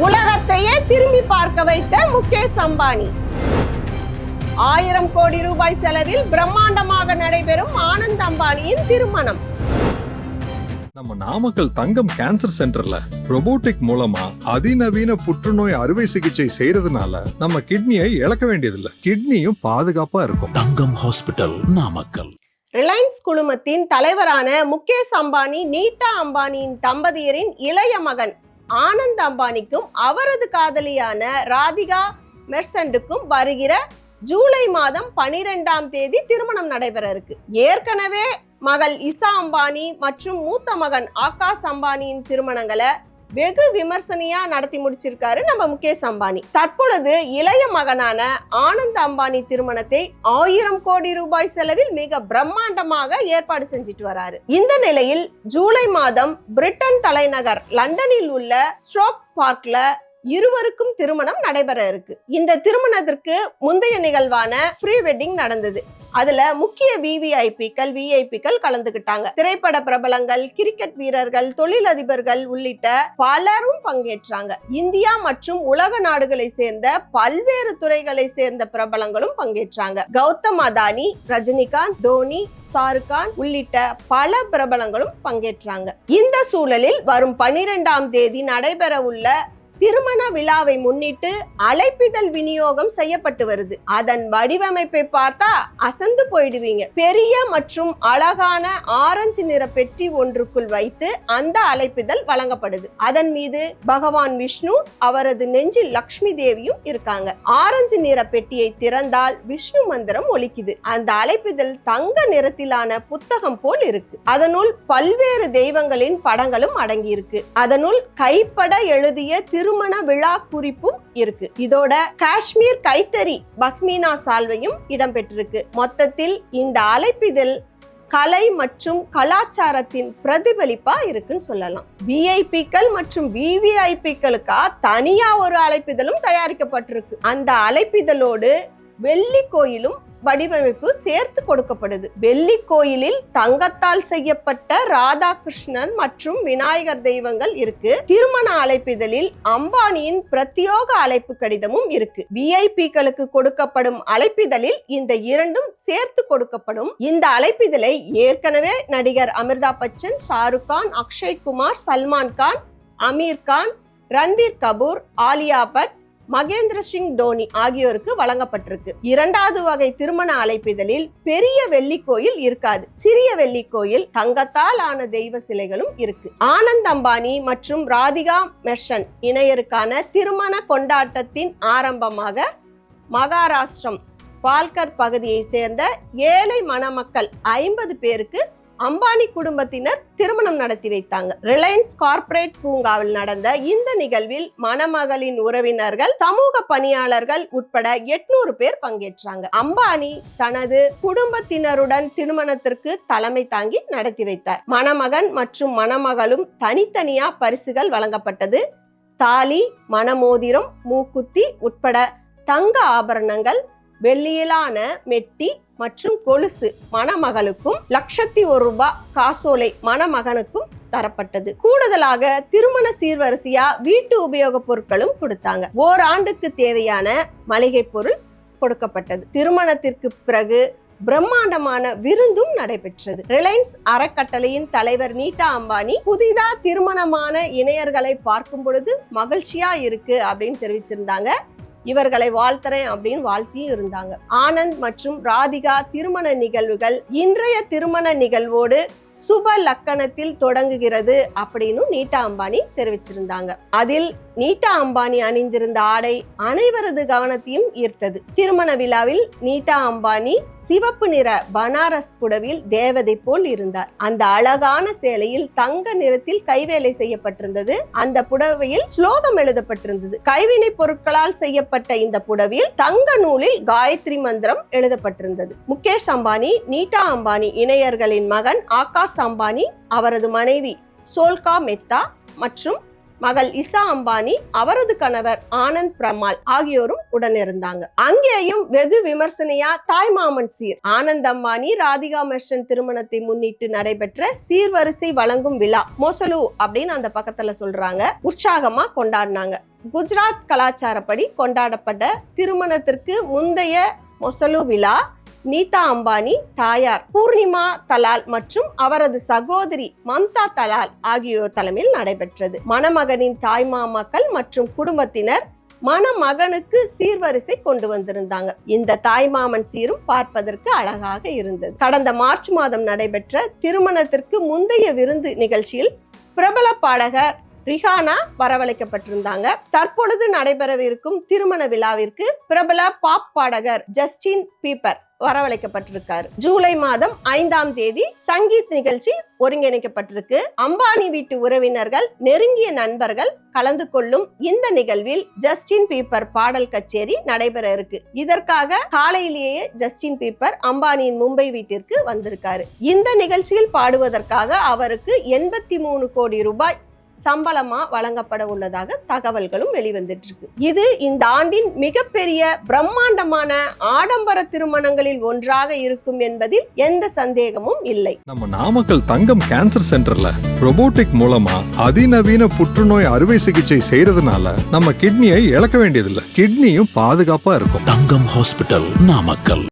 உலகத்தையே திரும்பி பார்க்க வைத்த முகேஷ் அம்பானி. ஆயிரம் கோடி ரூபாய் செலவில் பிரம்மாண்டமாக நடைபெறும் ஆனந்த் அம்பானியின் திருமணம். நம்ம நாமக்கல் தங்கம் கேன்சர் சென்டர்ல robotic மூலமா அதிநவீன புற்றுநோய் அறுவை சிகிச்சை செய்யறதுனால நம்ம கிட்னியை இழக்க வேண்டியதில்லை. கிட்னியும் பாதுகாப்பா இருக்கும். தங்கம் ஹாஸ்பிட்டல் நாமக்கல். ரிலையன்ஸ் குழுமத்தின் தலைவரான முகேஷ் அம்பானி நீட்டா அம்பானியின் தம்பதியரின் இளைய மகன். ஆனந்த் அம்பானிக்கும் அவரது காதலியான ராதிகா மெர்சண்டுக்கும் வருகிற ஜூலை மாதம் பனிரெண்டாம் தேதி திருமணம் நடைபெற இருக்கு. ஏற்கனவே மகள் இசா அம்பானி மற்றும் மூத்த மகன் ஆகாஷ் அம்பானியின் திருமணங்களை வெகு விமர்சனையா நடத்தி முடிச்சிருக்காரு நம்ம முகேஷ் அம்பானி. தற்பொழுது இளைய மகனான ஆனந்த் அம்பானி திருமணத்தை ஆயிரம் கோடி ரூபாய் செலவில் மிக பிரம்மாண்டமாக ஏற்பாடு செஞ்சுட்டு வராரு. இந்த நிலையில் ஜூலை மாதம் பிரிட்டன் தலைநகர் லண்டனில் உள்ள ஸ்ட்ரோக் பார்க்ல இருவருக்கும் திருமணம் நடைபெற இருக்கு. இந்த திருமணத்திற்கு முந்தைய நிகழ்வான ப்ரீ வெட்டிங் நடந்தது. அதுல முக்கிய விவிஐபிக்கள் விஐபிக்கள் கலந்துகிட்டாங்க. திரைப்பட பிரபலங்கள் கிரிக்கெட் வீரர்கள் தொழிலதிபர்கள் உள்ளிட்ட பலரும் பங்கேற்றாங்க. இந்தியா மற்றும் உலக நாடுகளை சேர்ந்த பல்வேறு துறைகளை சேர்ந்த பிரபலங்களும் பங்கேற்றாங்க. கௌதம் அதானி ரஜினிகாந்த் தோனி ஷாருக்கான் உள்ளிட்ட பல பிரபலங்களும் பங்கேற்றாங்க. இந்த சூழலில் வரும் பனிரெண்டாம் தேதி நடைபெற உள்ள திருமண விழாவை முன்னிட்டு அழைப்பிதழ் விநியோகம் செய்யப்பட்டு வருது. அதன் வடிவமைப்பை பார்த்தா அசந்து போயிடுவீங்க. பெரிய மற்றும் அழகான ஆரஞ்சு நிற பெட்டி ஒன்றுக்குள் வைத்து அந்த அழைப்பிதழ் வழங்கப்படுது. அதன் மீது பகவான் விஷ்ணு அவரது நெஞ்சில் லக்ஷ்மி தேவியும் இருக்காங்க. ஆரஞ்சு நிற பெட்டியை திறந்தால் விஷ்ணு மந்திரம் ஒலிக்குது. அந்த அழைப்பிதழ் தங்க நிறத்திலான புத்தகம் போல் இருக்கு. அதனுள் பல்வேறு தெய்வங்களின் படங்களும் அடங்கியிருக்கு. அதனுள் கைப்பட எழுதிய திரு திருமண விழா குறிப்பும் இருக்கு. இதோட காஷ்மீர் கைத்தறி பக்மீனா சால்வையும் இடம்பெற்றிருக்கு. மொத்தத்தில் இந்த அழைப்பிதழ் கலை மற்றும் கலாச்சாரத்தின் பிரதிபலிப்பா இருக்குன்னு சொல்லலாம். விஐபிக்கள் மற்றும் விவிஐபிக்களுக்கா தனியா ஒரு அழைப்பிதழும் தயாரிக்கப்பட்டிருக்கு. அந்த அழைப்பிதழோடு வெள்ளி கோயிலும் வடிவமைப்பு சேர்த்து கொடுக்கப்படுது. வெள்ளி கோயிலில் தங்கத்தால் செய்யப்பட்ட ராதாகிருஷ்ணன் மற்றும் விநாயகர் தெய்வங்கள் இருக்கு. திருமண அழைப்பிதழில் அம்பானியின் பிரத்யோக அழைப்பு கடிதமும் இருக்கு. விஐபிக்களுக்கு கொடுக்கப்படும் அழைப்பிதழில் இந்த இரண்டும் சேர்த்து கொடுக்கப்படும். இந்த அழைப்பிதழை ஏற்கனவே நடிகர் அமிர்தா பச்சன் ஷாருக் கான் அக்ஷய் குமார் சல்மான் கான் அமீர் கான் ரன்வீர் கபூர் ஆலியா பட் மகேந்திர சிங் டோனி ஆகியோருக்கு வழங்கப்பட்டிருக்கு. இரண்டாவது வகை திருமண அழைப்பிதழில் பெரிய வெள்ளி கோயில் இருக்காது. சிறிய வெள்ளி கோயில் தங்கத்தால் ஆன தெய்வ சிலைகளும் இருக்கு. ஆனந்த் அம்பானி மற்றும் ராதிகா மெர்ஷன் இணையருக்கான திருமண கொண்டாட்டத்தின் ஆரம்பமாக மகாராஷ்டிரம் பால்கர் பகுதியை சேர்ந்த ஏழை மணமக்கள் ஐம்பது பேருக்கு அம்பானி குடும்பத்தினர் திருமணம் நடத்தி வைத்தாங்க. ரிலையன்ஸ் கார்ப்பரேட் பூங்காவில் நடந்த இந்த நிகழ்வில் மணமகளின் உறவினர்கள் சமூக பணியாளர்கள் உட்பட எட்நூறு பேர் பங்கேற்றாங்க. அம்பானி தனது குடும்பத்தினருடன் திருமணத்திற்கு தலைமை தாங்கி நடத்தி வைத்தார். மணமகன் மற்றும் மணமகளும் தனித்தனியா பரிசுகள் வழங்கப்பட்டது. தாலி மணமோதிரம் மூக்குத்தி உட்பட தங்க ஆபரணங்கள் வெள்ளியிலான மெட்டி மற்றும் கொலுசு மணமகளுக்கும் லட்சத்தி ஒரு ரூபாய் காசோலை மணமகனுக்கும் தரப்பட்டது. கூடுதலாக திருமண சீர்வரிசையா வீட்டு உபயோகப் பொருட்களும் கொடுத்தாங்க. ஓராண்டுக்கு தேவையான மளிகை பொருள் கொடுக்கப்பட்டது. திருமணத்திற்கு பிறகு பிரம்மாண்டமான விருந்தும் நடைபெற்றது. ரிலையன்ஸ் அறக்கட்டளையின் தலைவர் நீட்டா அம்பானி புதிதா திருமணமான இணையர்களை பார்க்கும் பொழுது மகிழ்ச்சியா இருக்கு அப்படின்னு தெரிவிச்சிருந்தாங்க. இவர்களை வாழ்த்துறேன் அப்படின்னு வாழ்த்தியும் இருந்தாங்க. ஆனந்த் மற்றும் ராதிகா திருமண நிகழ்வுகள் இன்றைய திருமண நிகழ்வோடு சுப லக்கணத்தில் தொடங்குகிறது அப்படின்னு நீட்டா அம்பானி தெரிவிச்சிருந்தாங்க. அதில் நீட்டா அம்பானி அணிந்திருந்த ஆடை அனைவரது கவனத்தையும் ஈர்த்தது. திருமண விழாவில் நீட்டா அம்பானி சிவப்பு நிற பனாரஸ் புடவில் தேவதை போல் இருந்தார். அந்த அழகான சேலையில் தங்க நிறத்தில் கைவேலை செய்யப்பட்டிருந்தது. அந்த புடவையில் ஸ்லோகம் எழுதப்பட்டிருந்தது. கைவினை பொருட்களால் செய்யப்பட்ட இந்த புடவையில் தங்க நூலில் காயத்ரி மந்திரம் எழுதப்பட்டிருந்தது. முகேஷ் அம்பானி நீட்டா அம்பானி இணையர்களின் மகன் ஆகாஷ் அம்பானி அவரது மனைவி சோல்கா மெத்தா மற்றும் மகள் இசா அம்பானி அவரது கணவர் ஆனந்த் பிரமால் ஆகியோரும் உடனிருந்தாங்க. அங்கேயும் வெகு விமர்சனையா தாய்மாமன் சீர் ஆனந்த் அம்பானி ராதிகா மெர்ஷன் திருமணத்தை முன்னிட்டு நடைபெற்ற சீர்வரிசை வழங்கும் விழா மொசலு அப்படின்னு அந்த பக்கத்துல சொல்றாங்க. உற்சாகமா கொண்டாடினாங்க. குஜராத் கலாச்சாரப்படி கொண்டாடப்பட்ட திருமணத்திற்கு முந்தைய மொசலு விழா நீதா அம்பானி தாயார் பூர்ணிமா தலால் மற்றும் அவரது சகோதரி மம்தா தலால் ஆகியோர் தலைமையில் நடைபெற்றது. மணமகனின் தாய்மாமாக்கள் மற்றும் குடும்பத்தினர் மணமகனுக்கு சீர்வரிசை கொண்டு வந்திருந்தாங்க. இந்த தாய்மாமன் சீரும் பார்ப்பதற்கு அழகாக இருந்தது. கடந்த மார்ச் மாதம் நடைபெற்ற திருமணத்திற்கு முந்தைய விருந்து நிகழ்ச்சியில் பிரபல பாடகர் ரிஹானா வரவழைக்கப்பட்டிருந்தாங்க. தற்பொழுது நடைபெறவிருக்கும் திருமண விழாவிற்கு பிரபல பாப் பாடகர் ஜஸ்டின் பீப்பர் வரவழைக்கப்பட்டிருக்காரு. ஜூலை மாதம் ஐந்தாம் தேதி சங்கீத் நிகழ்ச்சி ஒருங்கிணைக்கப்பட்டிருக்கு. அம்பானி வீட்டு உறவினர்கள் நெருங்கிய நண்பர்கள் கலந்து கொள்ளும் இந்த நிகழ்வில் ஜஸ்டின் பீப்பர் பாடல் கச்சேரி நடைபெற இருக்கு. இதற்காக காலையிலேயே ஜஸ்டின் பீப்பர் அம்பானியின் மும்பை வீட்டிற்கு வந்திருக்காரு. இந்த நிகழ்ச்சியில் பாடுவதற்காக அவருக்கு எண்பத்தி மூணு கோடி ரூபாய் சம்பளமா வழங்கப்பட உள்ளதாக தகவல்களும் வெளிவந்துட்டு இருக்கு இது இந்த ஆண்டின் மிகப்பெரிய பிரம்மாண்டமான ஆடம்பர திருமணங்களில் ஒன்றாக இருக்கும் என்பதில் எந்த சந்தேகமும் இல்லை. நம்ம நாமக்கல் தங்கம் கேன்சர் சென்டர்ல robotic மூலமா அதிநவீன புற்றுநோய் அறுவை சிகிச்சை செய்யறதுனால நம்ம கிட்னியை இழக்க வேண்டியதில்லை. கிட்னியும் பாதுகாப்பா இருக்கும். தங்கம் ஹாஸ்பிட்டல் நாமக்கல்.